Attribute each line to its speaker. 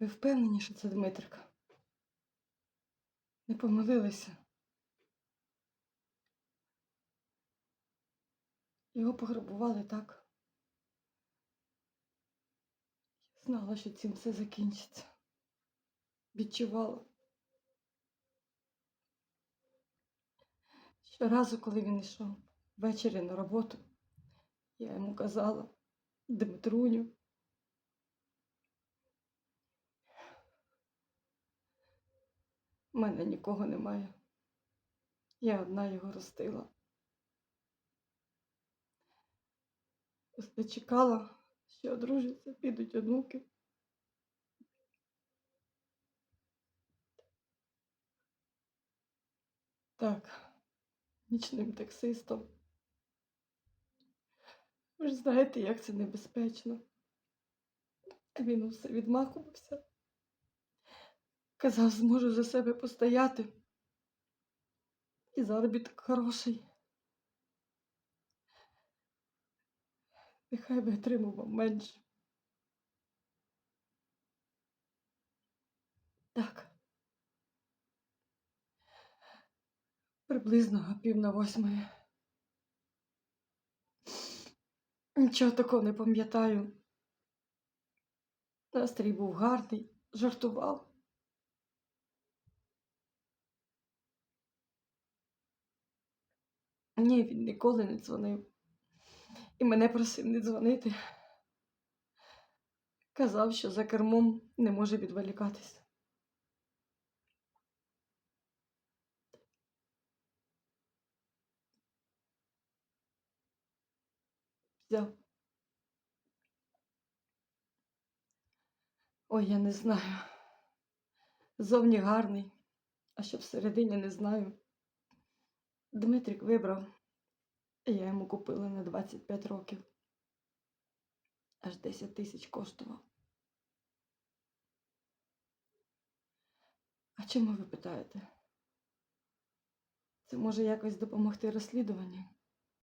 Speaker 1: Ви впевнені, що це Дмитрик? Не помилилися. Його пограбували так. Я знала, що цим все закінчиться. Відчувала. Щоразу, коли він йшов ввечері на роботу, я йому казала, Дмитруню, в мене нікого немає. Я одна його ростила. Просто чекала, що одружаться, підуть онуки. Так, нічним таксистом. Ви ж знаєте, як це небезпечно. Він усе відмахувався. Казав, зможу за себе постояти. І заробіток хороший. Нехай би отримував менше. Так. Приблизно пів на восьмої. Нічого такого не пам'ятаю. Настрій був гарний, жартував. Ні, він ніколи не дзвонив. І мене просив не дзвонити. Казав, що за кермом не може відволікатись. Взяв. Ой, я не знаю. Зовні гарний, а що всередині не знаю. Дмитрик вибрав, і я йому купила на 25 років. Аж 10 тисяч коштував. А чому ви питаєте? Це може якось допомогти розслідуванню?